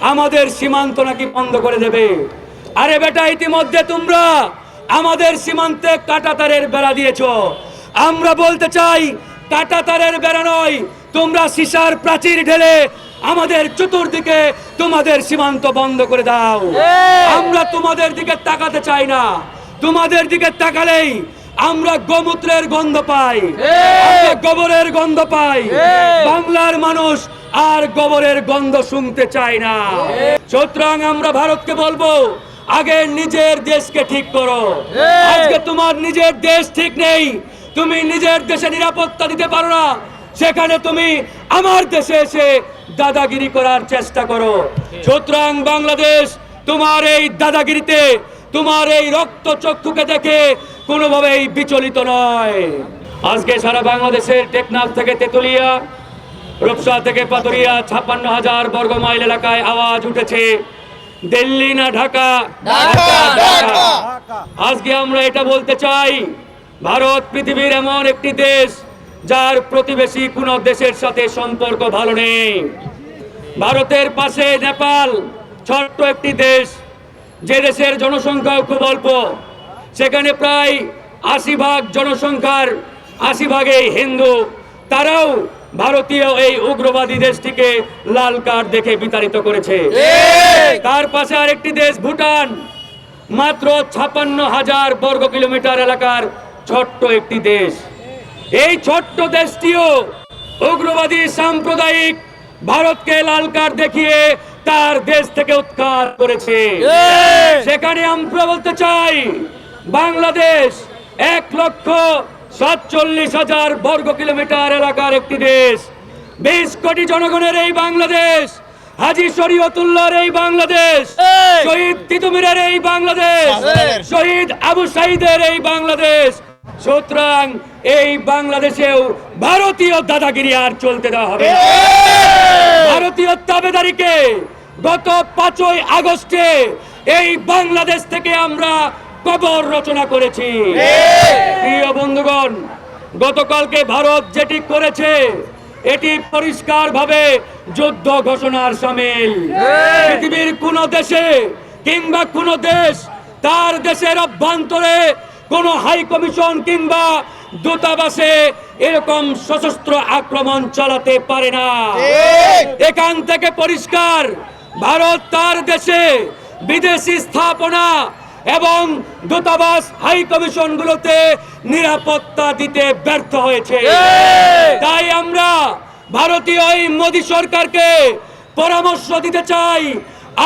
আমাদের সীমান্ত নাকি বন্ধ করে দেবে? আরে বেটা ইতিমধ্যে তোমরা আমাদের সীমান্তে কাটাতারের বেড়া দিয়েছ। আমরা বলতে চাই কাটাতারের বেড়া নয় তোমরা সিসার প্রাচীর ঢেলে আমাদের চতুর্দিকে তোমাদের সীমান্ত বন্ধ করে দাও। আমরা তোমাদের দিকে তাকাতে চাই না। তোমাদের দিকে তাকালেই আমরা গোমূত্রের গন্ধ পাই। গোবরের গন্ধ পাই। বাংলার মানুষ আর গোবরের গন্ধ শুনতে চায় না। সুতরাং আমরা ভারতকে বলব আগে নিজের দেশকে ঠিক করো। আজকে তোমার নিজের দেশ ঠিক নেই। তুমি নিজের দেশে নিরাপত্তা দিতে পারো না। সেখানে তুমি আমার দেশে এসে দাদাগিরি করার চেষ্টা করো। সুতরাং বাংলাদেশ তোমার এই দাদাগিরিতে তোমার এই রক্ত চক্ষুকে দেখে কোনোভাবেই বিচলিত নয়। আজকে সারা বাংলাদেশের টেকনাফ থেকে তেতুলিয়া রূপসা থেকে পাতুরিয়া ছাপ্পান্ন হাজার বর্গ মাইল এলাকায় আওয়াজ উঠেছে। দিল্লি না ঢাকা। আজকে আমরা এটা বলতে চাই ভারত পৃথিবীর এমন একটি দেশ যার প্রতিবেশী কোনো দেশের সাথে সম্পর্ক ভালো নেই। ভারতের পাশে নেপাল ছোট্ট একটি দেশ যে দেশের জনসংখ্যাও খুব অল্প। সেখানে প্রায় আশি ভাগ জনসংখ্যার আশি ভাগেই হিন্দু। তারাও ভারতীয় এই উগ্রবাদী দেশটিকে লাল কার্ড দেখে বিতাড়িত করেছে। তার পাশে আরেকটি দেশ ভুটান। মাত্র ছাপান্ন হাজার বর্গ কিলোমিটার এলাকার ছোট্ট একটি দেশ। এই ছোট্ট দেশটিও উগ্রবাদী সাম্প্রদায়িক ভারতকে লাল কার্ড দেখিয়ে তার দেশ থেকে উৎখাত করেছে। সেখানে আমরা বলতে চাই বাংলাদেশ এক লক্ষ সাতচল্লিশ হাজার বর্গ কিলোমিটার এলাকার একটি দেশ। বিশ কোটি জনগণের এই বাংলাদেশ। হাজি শরীয়তুল্লাহর এই বাংলাদেশ। শহীদ তিতুমিরের এই বাংলাদেশ। শহীদ আবু সাইদের এই বাংলাদেশ। সুতরাং এই বাংলাদেশেও ভারতীয় দাদাগিরি আর চলতে দেওয়া হবে। ভারতীয় তাবেদারিকে গত পাঁচই আগস্টে এই বাংলাদেশ থেকে আমরা কবর রচনা করেছি। প্রিয় বন্ধুগণ গতকালকে ভারত যেটি করেছে এটি পরিষ্কারভাবে যুদ্ধ ঘোষণার সামিল। পৃথিবীর কোন দেশে কিংবা কোন দেশ তার দেশের অভ্যন্তরে কোন হাই কমিশন কিংবা দূতাবাসে এরকম সশস্ত্র আক্রমণ চালাতে পারে না। এখান থেকে পরিষ্কার ভারত তার দেশে বিদেশি স্থাপনা এবং দূতাবাস হাই কমিশনগুলোতে নিরাপত্তা দিতে ব্যর্থ হয়েছে। তাই আমরা ভারতীয় এই মোদী সরকারকে পরামর্শ দিতে চাই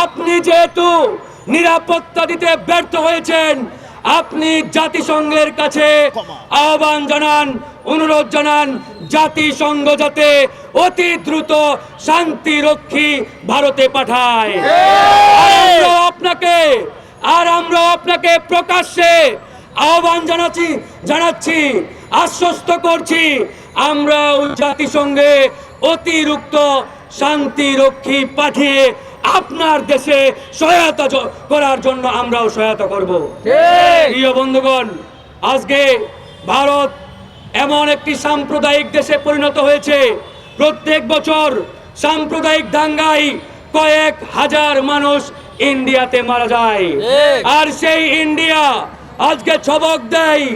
আপনি যেহেতু নিরাপত্তা দিতে ব্যর্থ হয়েছেন আপনি জাতিসংঘের কাছে আহ্বান জানান অনুরোধ জানান জাতিসংঘ যাতে অতি দ্রুত শান্তি রক্ষী ভারতে পাঠায় আর আমরাও আপনাকে আর আমরা আপনাকে প্রকাশ্যে আহ্বান জানাচ্ছি জানাচ্ছি আশ্বস্ত করছি আমরা ওই জাতিসংঘে অতিরিক্ত শান্তি রক্ষী পাঠিয়ে আপনার দেশে সহায়তা করার জন্য আমরাও সহায়তা করব। প্রিয় বন্ধুগণ আজকে ভারত এমন একটি সাম্প্রদায়িক দেশে পরিণত হয়েছে। প্রত্যেক বছর সাম্প্রদায়িক দাঙ্গায় কয়েক হাজার মানুষ ইন্ডিয়াতে মারা যায়। আর সেই ইন্ডিয়া আজকে ছবক দেয়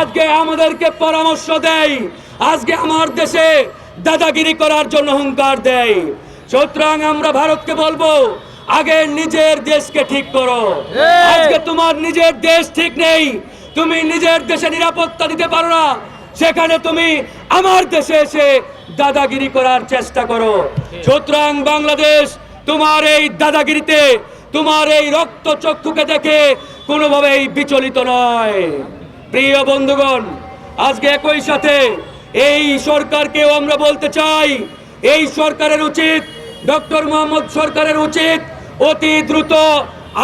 আজকে আমাদেরকে পরামর্শ দেয় আজকে আমার দেশে দাদাগিরি করার জন্য হুঙ্কার দেয়। সুতরাং আমরা ভারতকে বলব আগে নিজের দেশকে ঠিক করো। আজকে তোমার নিজের দেশ ঠিক নেই তুমি নিজের দেশে নিরাপত্তা দিতে পারো না সেখানে তুমি আমার দেশে এসে দাদাগিরি করার চেষ্টা করো। সুতরাং বাংলাদেশ তোমার এই দাদাগিরিতে তোমার এই রক্ত চক্ষুকে দেখে কোনোভাবেই বিচলিত নয়। প্রিয় বন্ধুগণ আজকে একই সাথে এই সরকারকেও আমরা বলতে চাই এই সরকারের উচিত ডক্টর মোহাম্মদ সরকারের উচিত অতি দ্রুত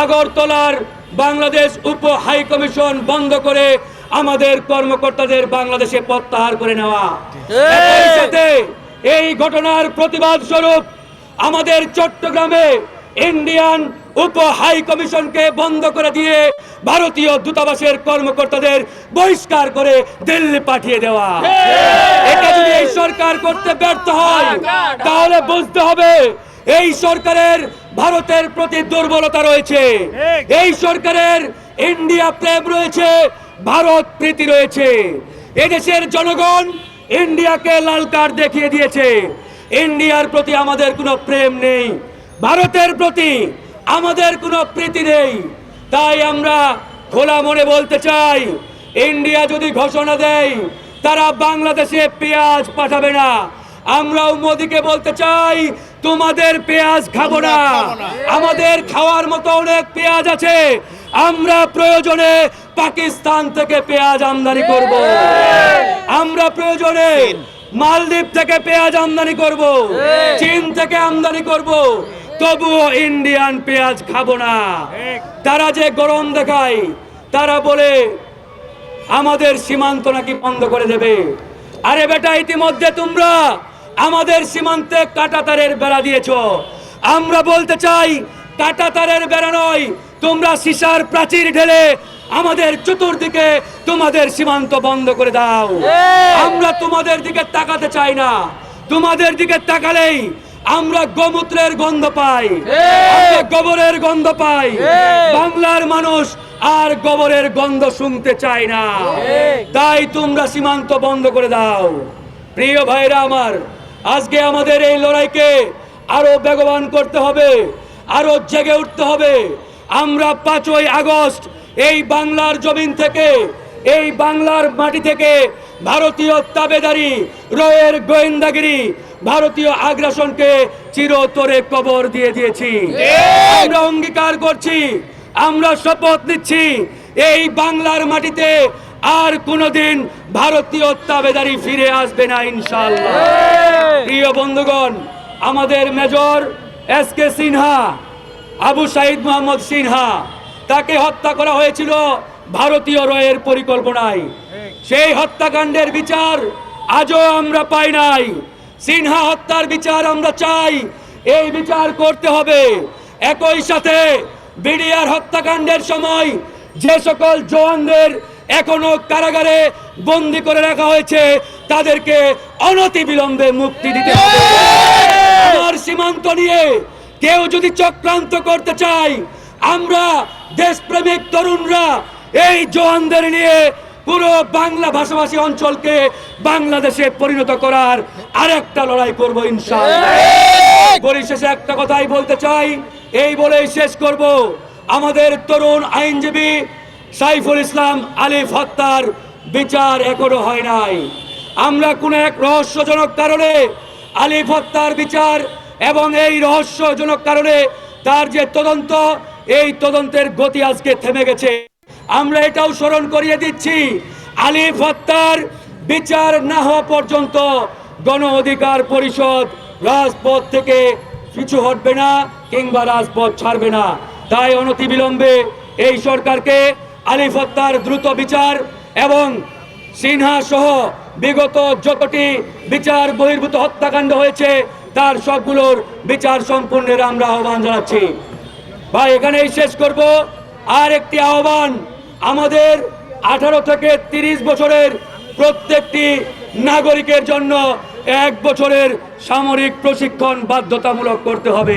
আগরতলার বাংলাদেশ উপ হাই কমিশন বন্ধ করে আমাদের কর্মকর্তাদের বাংলাদেশে প্রত্যাহার করে নেওয়া। একই সাথে এই ঘটনার প্রতিবাদ স্বরূপ আমাদের চট্টগ্রামে ইন্ডিয়ান উপ হাই কমিশনকে বন্ধ করে দিয়ে ভারতীয় দূতাবাসের কর্মকর্তাদের বহিষ্কার করে দিল্লি পাঠিয়ে দেওয়া। এটা যদি এই সরকার করতে ব্যর্থ হয়, তাহলে বুঝতে হবে এই সরকারের ভারতের প্রতি দুর্বলতা রয়েছে। এই সরকারের ইন্ডিয়া প্রেম রয়েছে, ভারত প্রীতি রয়েছে। এদেশের জনগণ ইন্ডিয়াকে লাল কার্ড দেখিয়ে দিয়েছে। ইন্ডিয়ার প্রতি আমাদের কোনো প্রেম নেই। ভারতের প্রতি আমাদের কোনো প্রীতি নেই। তাই আমরা খোলা মনে বলতে চাই ইন্ডিয়া যদি ঘোষণা দেয় তারা বাংলাদেশে পেঁয়াজ পাঠাবে না। আমরাও মোদিকে বলতে চাই তোমাদের পেঁয়াজ খাব না। আমাদের খাওয়ার মতো অনেক পেঁয়াজ আছে। আমরা প্রয়োজনে পাকিস্তান থেকে পেঁয়াজ আমদানি করব। আমরা প্রয়োজনে মালদ্বীপ থেকে পেঁয়াজ আমদানি করব। চীন থেকে আমদানি করব। তবুও ইন্ডিয়ান পেঁয়াজ খাব না। তারা যে গরম দেখায় তারা বলে আমাদের সীমান্ত নাকি বন্ধ করে দেবে? আরে বেটা ইতিমধ্যে তোমরা আমাদের সীমান্তে কাটাতারের বেড়া দিয়েছ। আমরা বলতে চাই কাটাতারের বেড়া নয় তোমরা সিসার প্রাচীর ঢেলে আমাদের চতুর্দিকে তোমাদের সীমান্ত বন্ধ করে দাও। আমরা তোমাদের দিকে তাকাতে চাই না। তোমাদের দিকে তাকালেই আমরা গোমূত্রের গন্ধ পাই। আমরা গোবরের গন্ধ পাই। বাংলার মানুষ আর গোবরের গন্ধ শুনতে চায় না। তাই তোমরা সীমান্ত বন্ধ করে দাও। প্রিয় ভাইরা আমার আজকে আমাদের এই লড়াইকে আরও বেগবান করতে হবে আরও জেগে উঠতে হবে। আমরা পাঁচই আগস্ট এই বাংলার জমিন থেকে এই বাংলার মাটি থেকে ভারতীয় তাবেদারি রয়ের গোয়েন্দাগিরি ভারতীয় আগ্রাসনকে চিরতরে কবর দিয়ে দিয়েছি। আমরা অঙ্গীকার করছি আমরা শপথ নিচ্ছি এই বাংলার মাটিতে আর কোনোদিন ভারতীয় তাবেদারি ফিরে আসবে না ইনশাল্লাহ প্রিয় বন্ধুগণ আমাদের major S K Sinha Abu Sayeed Mohammad Sinha তাকে হত্যা করা হয়েছিল ভারতীয় রয়ের পরিকল্পনায়। সেই হত্যাকাণ্ডের বিচার আজও আমরা পাই নাই। সিনহা হত্যার বিচার আমরা চাই। এই বিচার করতে হবে। একই সাথে বিডিআর হত্যাকাণ্ডের সময় যে সকল জওয়ানদের এখনও কারাগারে বন্দি করে রাখা হয়েছে, তাদেরকে অনতি বিলম্বে মুক্তি দিতে হবে। আমার সীমান্ত নিয়ে কেউ যদি চক্রান্ত করতে চায়, আমরা দেশপ্রেমিক তরুণরা এই জওয়ানদের নিয়ে পুরো বাংলা ভাষাভাষী অঞ্চলকে বাংলাদেশে পরিণত করার আরেকটা লড়াই করব ইনশাআল্লাহ। পরিশেষে একটা কথাই বলতে চাই এই বলেই শেষ করব। আমাদের তরুণ আইনজীবী সাইফুল ইসলাম আলিফ হত্যার বিচার এখনও হয় নাই। আমরা কোনো এক রহস্যজনক কারণে আলিফ হত্যার বিচার এবং এই রহস্যজনক কারণে তার যে তদন্ত এই তদন্তের গতি আজকে থেমে গেছে। আমরা এটাও স্মরণ করিয়ে দিচ্ছি আলিফ হত্যার বিচার না হওয়া পর্যন্ত গণ অধিকার পরিষদ রাজপথ থেকে পিছু হটবে না কিংবা রাজপথ ছাড়বে না। তাই অনতিবিলম্বে এই সরকারকে আলিফ হত্যার দ্রুত বিচার এবং সিনহা সহ বিগত যতটি বিচার বহির্ভূত হত্যাকাণ্ড হয়েছে, তার সবগুলোর বিচার সম্পূর্ণের আমরা আহ্বান জানাচ্ছি। ভাই, এখানেই শেষ করব। আর একটি আহ্বান আমাদের আঠারো থেকে তিরিশ বছরের প্রত্যেকটি নাগরিকের জন্য এক বছরের সামরিক প্রশিক্ষণ বাধ্যতামূলক করতে হবে।